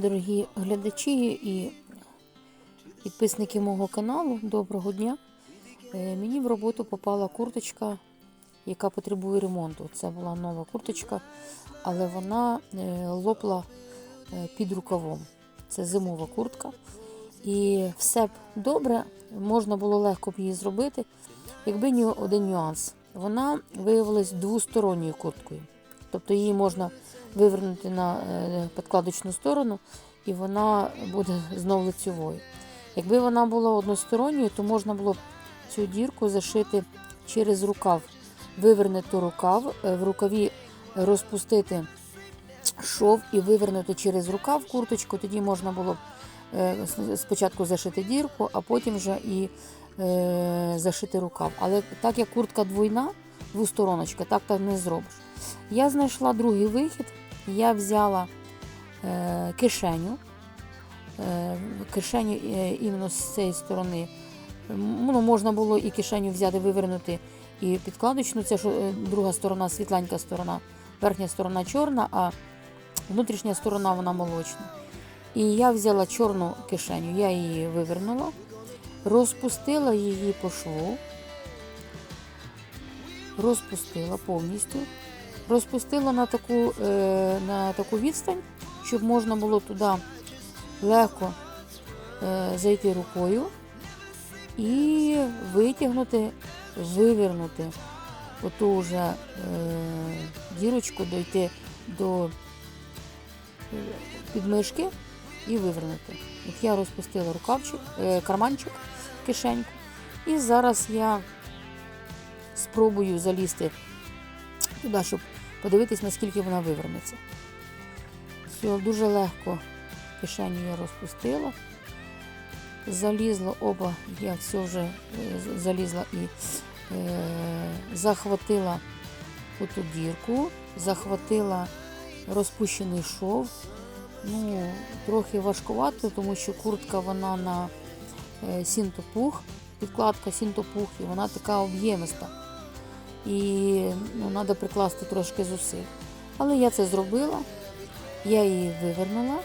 Дорогі глядачі і підписники мого каналу, доброго дня. Е, Мені в роботу попала курточка, яка потребує ремонту. Це була нова курточка, але вона е, лопла е, під рукавом. Це зимова куртка. І все б добре, можна було легко б її зробити, якби ні один нюанс. Вона виявилась двосторонньою курткою. Тобто її можна вивернути на е, підкладочну сторону, і вона буде знов лицьовою. Якби вона була односторонньою, то можна було б цю дірку зашити через рукав, вивернути рукав, е, в рукаві розпустити шов і вивернути через рукав курточку. Тоді можна було б е, спочатку зашити дірку, а потім вже і зашити рукав. Але так як куртка двойна, двостороночка, так так не зробиш. Я знайшла другий вихід. Я взяла е, кишеню. Е, кишеню е, іменно з цієї сторони. Ну, можна було і кишеню взяти, вивернути і підкладочну. Це що, е, друга сторона, світленька сторона, верхня сторона чорна, а внутрішня сторона вона молочна. І я взяла чорну кишеню, я її вивернула, розпустила її по шву, розпустила повністю, розпустила на таку, е, на таку відстань, щоб можна було туди легко е, зайти рукою і витягнути, вивернути оту вже е, дірочку, дойти до підмишки і вивернути. От я розпустила рукавчик, карманчик, кишеньку. І зараз я спробую залізти туди, щоб подивитись, наскільки вона вивернеться. Все, дуже легко кишеню я розпустила. Залізла оба, я все вже е, залізла і е, захватила оту дірку, захватила розпущений шов. Ну, трохи важкувато, тому що куртка вона на е, сінтопух, підкладка сінтопух, і вона така об'ємиста. І ну, треба прикласти трошки зусиль. Але я це зробила, я її вивернула,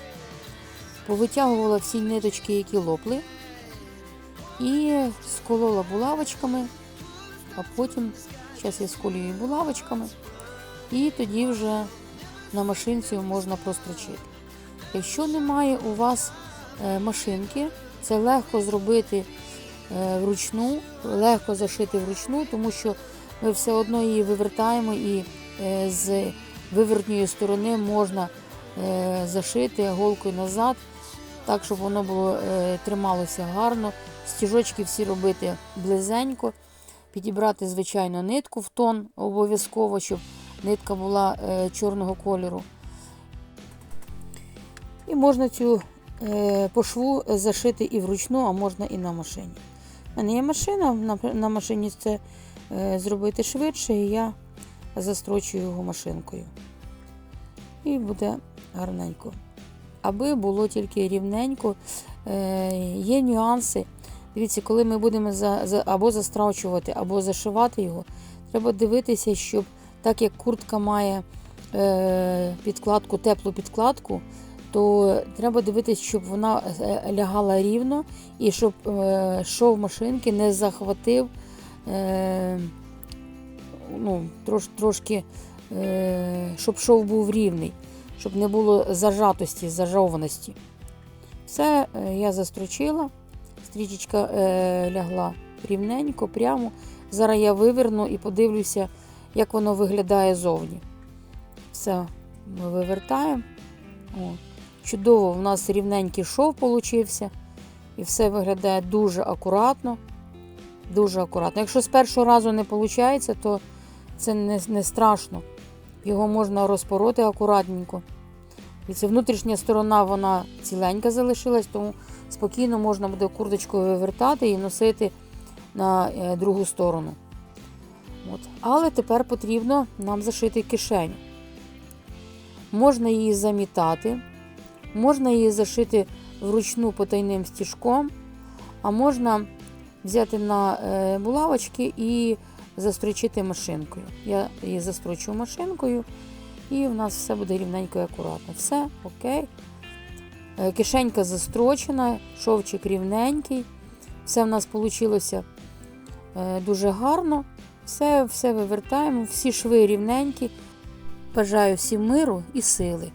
повитягувала всі ниточки, які лопли, і сколола булавочками, а потім, зараз я сколюю булавочками, і тоді вже на машинці можна прострочити. Якщо немає у вас е, машинки, це легко зробити е, вручну, легко зашити вручну, тому що ми все одно її вивертаємо і е, з вивертньої сторони можна е, зашити голкою назад, так, щоб воно було е, трималося гарно. Стіжочки всі робити близенько, підібрати звичайно нитку в тон обов'язково, щоб нитка була чорного кольору. І можна цю е, по шву зашити і вручну, а можна і на машині. У мене є машина, на, машині це зробити швидше, і я застрочую його машинкою. І буде гарненько. Аби було тільки рівненько, е, є нюанси. Дивіться, коли ми будемо або застрочувати, або зашивати його, треба дивитися, щоб так як куртка має е, підкладку, теплу підкладку, то треба дивитися, щоб вона е, лягала рівно і щоб е, шов машинки не захватив е, ну, трош, трошки, е, щоб шов був рівний, щоб не було зажатості, зажованості. Все е, я застрочила, стрічечка лягла рівненько, прямо. Зараз я виверну і подивлюся, як воно виглядає зовні. Все, ми вивертаємо. О, чудово, у нас рівненький шов получився. І все виглядає дуже акуратно. Дуже акуратно. Якщо з першого разу не виходить, то це не, не страшно. Його можна розпороти акуратненько. І це внутрішня сторона вона ціленька залишилась, тому спокійно можна буде курточкою вивертати і носити на е, другу сторону. От. Але тепер потрібно нам зашити кишеню. Можна її замітати, можна її зашити вручну потайним стіжком, а можна взяти на е, булавочки і застрочити машинкою. Я її застрочу машинкою, і в нас все буде рівненько і акуратно. Все, окей. Е, Кишенька застрочена, шовчик рівненький. Все в нас вийшло дуже гарно. Все, все вивертаємо, всі шви рівненькі. Бажаю всім миру і сили.